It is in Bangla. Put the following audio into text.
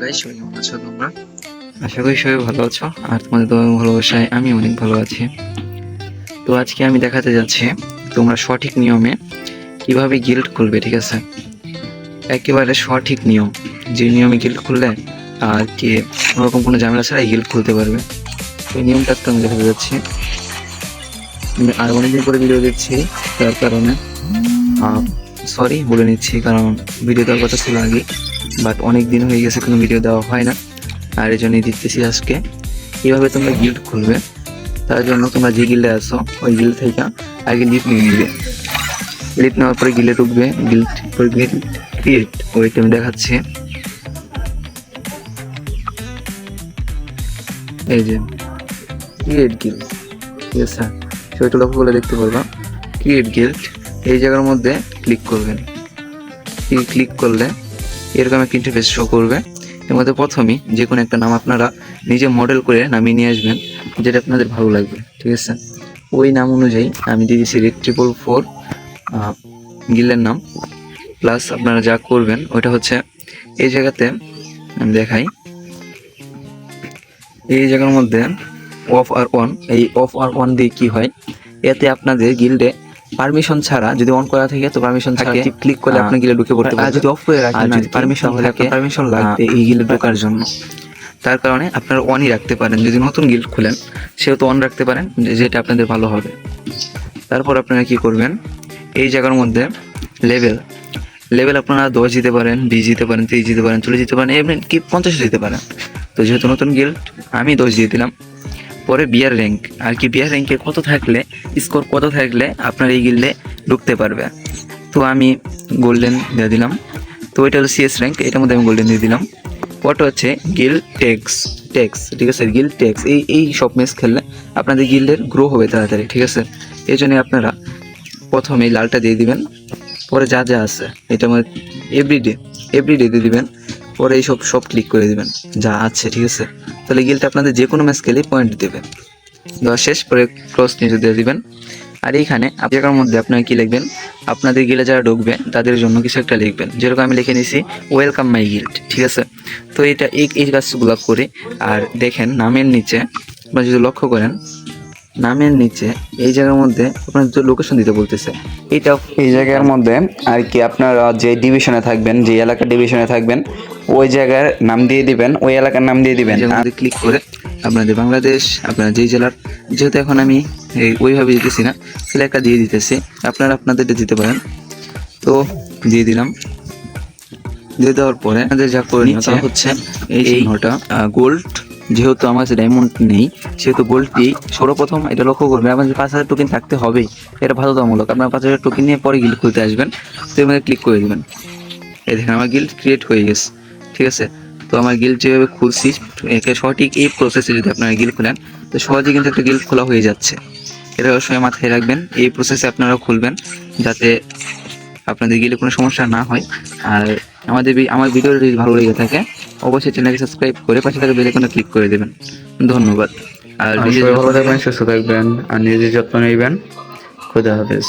গাইস কেমন আছো তোমরা? আশা করি সবাই ভালো আছো, আর তোমাদের তোমার ভালোবাসায় আমি অনেক ভালো আছি। তো আজকে আমি দেখাতে যাচ্ছি তোমরা সঠিক নিয়মে কীভাবে গিল্ড খুলবে, ঠিক আছে? একেবারে সঠিক নিয়ম, যে নিয়মে গিল্ড খুললে আর কি, ওরকম কোনো ঝামেলা ছাড়াই গিল্ড খুলতে পারবে। এই নিয়মটা তো আমি দেখাতে যাচ্ছি। আর অনেকদিন করে ভিডিও দিচ্ছি তার কারণে সরি বলে নিচ্ছি, কারণ ভিডিও দেওয়ার কথা ছিল আগে বাট অনেক দিন হয়ে গেছে কোনো ভিডিও দেওয়া হয় না। আর এই জন্যই দিতেছি আজকে। কীভাবে তোমরা গিল্ড খুলবে। তার জন্য তোমরা যে গিল্ডে আসো ওই গিল্ড থেকে আগে লিপ নিয়ে নিবে। লিপ নেওয়ার পরে গিলে ঢুকবে। গিল্ড করে গিল্ড ক্রিয়েট ওইটা আমি দেখাচ্ছি। এই যে ক্রিয়েট গিল্ড ঠিক আছে সেটা লক্ষ্য করে দেখতে পারবা। ক্রিয়েট গিল্ড এই জায়গার মধ্যে ক্লিক করবেন। ক্লিক করলে এরকম একটা ইন্টারফেস শো করবে। এর মধ্যে প্রথমেই যে কোনো একটা নাম আপনারা নিজে মডেল করে নামিয়ে নিয়ে আসবেন, যেটা আপনাদের ভালো লাগবে, ঠিক আছে? ওই নাম অনুযায়ী আমি দিয়ে দিচ্ছি রেড ট্রিপল ফোর গিলের নাম। প্লাস আপনারা যা করবেন, ওটা হচ্ছে এই জায়গাতে আমি দেখাই। এই জায়গার মধ্যে অফ আর ওয়ান এই অফ আর ওয়ান দিয়ে কী হয়? এতে আপনাদের গিল্ডে পারমিশন ছাড়া যদি অন করা থাকে তো পারমিশন থাকে। ক্লিক করলে আপনি গিলে ঢুকে পড়তে পারবেন। যদি অফ করে রাখেন যদি পারমিশন থাকে পারমিশন লাগবে এই গিলে ঢোকার জন্য। তার কারণে আপনারা অনই রাখতে পারেন। যদি নতুন গিল্ড খুলেন সেহেতু অন রাখতে পারেন যেটা আপনাদের ভালো হবে। তারপর আপনারা কি করবেন এই জায়গার মধ্যে লেভেল লেভেল আপনারা দশ দিতে পারেন বিশ দিতে পারেন তিরিশ দিতে পারেন চল্লিশ দিতে পারেন এমনি কি পঞ্চাশ দিতে পারেন। তো যেহেতু নতুন গিল্ড আমি দশ দিয়ে দিলাম। পরে বিয়ার র্যাঙ্ক। আর কি বিয়ার র্যাঙ্কে কত থাকলে, স্কোর কত থাকলে আপনার এই গিল্ডে ঢুকতে পারবে? তো আমি গোল্ডেন দিয়ে দিলাম। তো এটা হলো সিএস র্যাঙ্ক এটার মধ্যে আমি গোল্ডেন দিয়ে দিলাম। পরটা হচ্ছে গিল টেক্স টেক্স ঠিক আছে? গিল টেক্স এই এই সব ম্যাচ খেললে আপনাদের গিল্ডের গ্রো হবে তাড়াতাড়ি, ঠিক আছে? এই জন্য আপনারা প্রথমে লালটা দিয়ে দিবেন। পরে যা যা আছে এটা মধ্যে এভরিডে এভরিডে দিয়ে দিবেন। পরে এই সব সব ক্লিক করে দিবেন। যা আছে, ঠিক আছে? তাহলে গিলটা আপনাদের যে কোনো ম্যাচ খেলে পয়েন্ট দেবে। দেওয়া শেষ, পরে ক্রস নিচে দিয়ে দেবেন। আর এইখানে জায়গার মধ্যে আপনারা কি লিখবেন? আপনাদের গিলে যারা ঢুকবে, তাদের জন্য কিছু একটা লিখবেন। যেরকম আমি লিখে নিছি ওয়েলকাম মাই গিল্ড ঠিক আছে? তো এটা এই এই কাজগুলো করে, আর দেখেন নামের নিচে, আপনারা যদি লক্ষ্য করেন, নামের নিচে এই জায়গার মধ্যে আপনার যে লোকেশন দিতে বলতেছে। এটা এই জায়গার মধ্যে আর কি আপনারা যে ডিভিশনে থাকবেন, যে এলাকার ডিভিশনে থাকবেন ওই জায়গার নাম দিয়ে দিবেন ওই এলাকার নাম দিয়ে দিবেন। ক্লিক করে আপনাদের বাংলাদেশ আপনার যেই জেলার যেহেতু এখন আমি এই ওইভাবে দিতেছি না এলাকা দিয়ে দিতেছি। আপনারা আপনাদের দিতে পারেন। তো দিয়ে দিলাম। দিয়ে দেওয়ার পরে আমাদের যা করে নিচ্ছে হচ্ছে এই চিহ্নটা গোল্ড যেহেতু আমার কাছে ডায়মন্ড নেই সেহেতু গোল্ড দিয়েই সর্বপ্রথম এটা লক্ষ্য করবেন। আপনার পাঁচ হাজার টোকেন থাকতে হবেই এটা বাধ্যতামূলক। আপনার পাঁচ হাজার টোকেন নিয়ে পরে গিল্ড খুলতে আসবেন। তো এর ক্লিক করে দেবেন। এই দেখেন আমার গিল্ড ক্রিয়েট হয়ে গেছে। ঠিক আছে? তো আমার গিল্ড যেভাবে খুলছি একে সঠিক এই প্রসেসে যদি আপনারা গিল্ড খুলেন তো সহজে কিন্তু একটা গিল্ড খোলা হয়ে যাচ্ছে। এটা সময় মাথায় রাখবেন এই প্রসেসে আপনারা খুলবেন যাতে আপনাদের গিলে কোনো সমস্যা না হয়। আর আমাদের আমার ভিডিওটা যদি ভালো লেগে থাকে অবশ্যই চ্যানেলকে সাবস্ক্রাইব করে পাশে থাকা বেল আইকনে ক্লিক করে দেবেন। ধন্যবাদ। আর ভালো থাকবেন সুস্থ থাকবেন আর নিজের যত্ন নেবেন। খুদা হাফেজ।